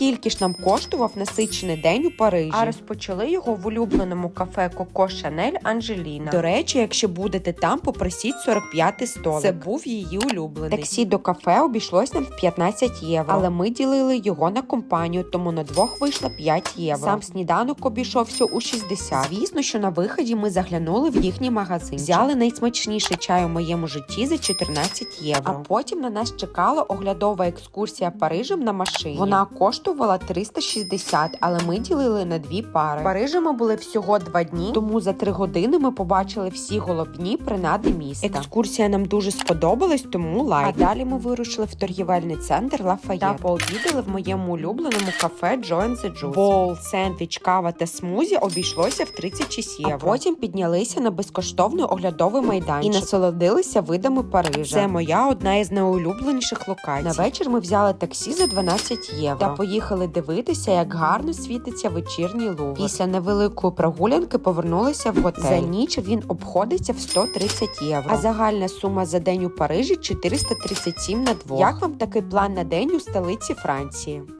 Скільки ж нам коштував насичений день у Парижі? А розпочали його в улюбленому кафе Коко Шанель Анжеліна. До речі, якщо будете там, попросіть 45 столик. Це був її улюблений. Таксі до кафе обійшлось нам в 15 євро. Але ми ділили його на компанію, тому на двох вийшло 5 євро. Сам сніданок обійшовся у 60. Звісно, що на виході ми заглянули в їхній магазин. Взяли найсмачніший чай у моєму житті за 14 євро. А потім на нас чекала оглядова екскурсія Парижем на машині. Вона коштувала 360, але ми ділили на дві пари. В Парижі ми були всього два дні, тому за три години ми побачили всі головні принади міста. Екскурсія нам дуже сподобалась, тому лайк. А далі ми вирушили в торгівельний центр Лафаєт та пообідали в моєму улюбленому кафе Join the Juice. Бол, сендвіч, кава та смузі обійшлося в 36 євро. А потім піднялися на безкоштовний оглядовий майданчик і насолодилися видами Парижа. Це моя одна із найулюбленіших локацій. На вечір ми взяли таксі за 12 євро та поїхали дивитися, як гарно світиться вечірній луг. Після невеликої прогулянки повернулися в готель. За ніч він обходиться в 130 євро. А загальна сума за день у Парижі 437 на двох. Як вам такий план на день у столиці Франції?